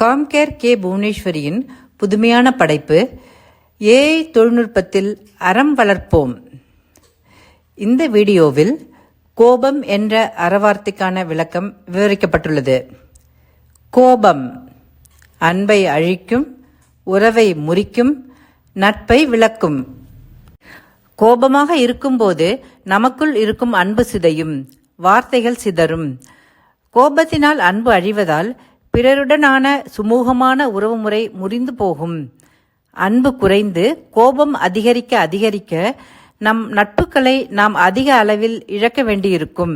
Compcare K புவனேஸ்வரியின் புதுமையான படைப்பு AI தொழில்நுட்பத்தில் அறம் வளர்ப்போம். இந்த வீடியோவில் கோபம் என்ற அறவார்த்தைக்கான விளக்கம் விவரிக்கப்பட்டுள்ளது. கோபம் அன்பை அழிக்கும் உறவை முறிக்கும் நட்பை விளக்கும். கோபமாக இருக்கும்போது நமக்குள் இருக்கும் அன்பு சிதையும் வார்த்தைகள் சிதறும். கோபத்தினால் அன்பு அழிவதால் பிறருடனான சுமூகமான உறவுமுறை முறிந்து போகும். அன்பு குறைந்து கோபம் அதிகரிக்க அதிகரிக்க நம் நட்புகளை நாம் அதிக அளவில் இழக்க வேண்டியிருக்கும்.